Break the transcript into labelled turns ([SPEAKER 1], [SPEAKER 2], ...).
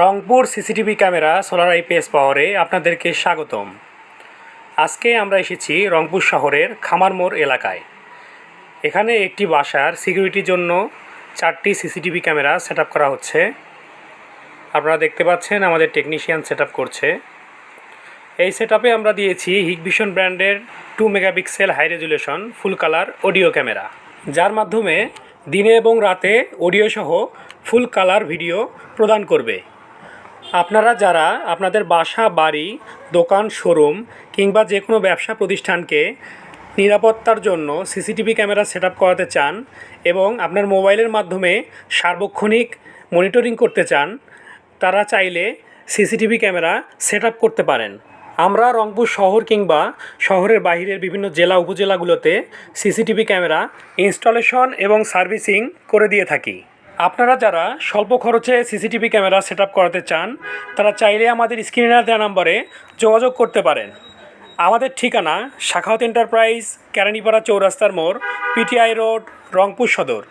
[SPEAKER 1] Rangpur CCTV camera solar IPS পাওয়ারে আপনাদেরকে স্বাগতম। আজকে আমরা এসেছি রংপুর শহরের খামারমোড় এলাকায়। এখানে একটি বাসার সিকিউরিটির জন্য চারটি সিসিটিভি ক্যামেরা সেট করা হচ্ছে। আপনারা দেখতে পাচ্ছেন আমাদের টেকনিশিয়ান সেট করছে। এই সেট আমরা দিয়েছি হিগভিশন ব্র্যান্ডের two megapixel high resolution full colour audio camera. যার মাধ্যমে দিনে এবং রাতে অডিও সহ ফুল কালার ভিডিও প্রদান করবে। আপনারা যারা আপনাদের বাসা, বাড়ি, দোকান, শোরুম কিংবা যে কোনো ব্যবসা প্রতিষ্ঠানকে নিরাপত্তার জন্য সিসিটিভি ক্যামেরা সেট করাতে চান এবং আপনার মোবাইলের মাধ্যমে সার্বক্ষণিক মনিটরিং করতে চান, তারা চাইলে সিসিটিভি ক্যামেরা সেট করতে পারেন। আমরা রংপুর শহর কিংবা শহরের বাইরের বিভিন্ন জেলা উপজেলাগুলোতে সিসিটিভি ক্যামেরা ইনস্টলেশন এবং সার্ভিসিং করে দিয়ে থাকি। আপনারা যারা স্বল্প খরচে সিসিটিভি ক্যামেরা সেট করাতে চান, তারা চাইলে আমাদের স্ক্রিনে দেওয়া নম্বরে যোগাযোগ করতে পারেন। আমাদের ঠিকানা শাখাওত এন্টারপ্রাইজ, কেরানিপাড়া চৌরাস্তার মোড়, পিটিআই রোড, রংপুর সদর।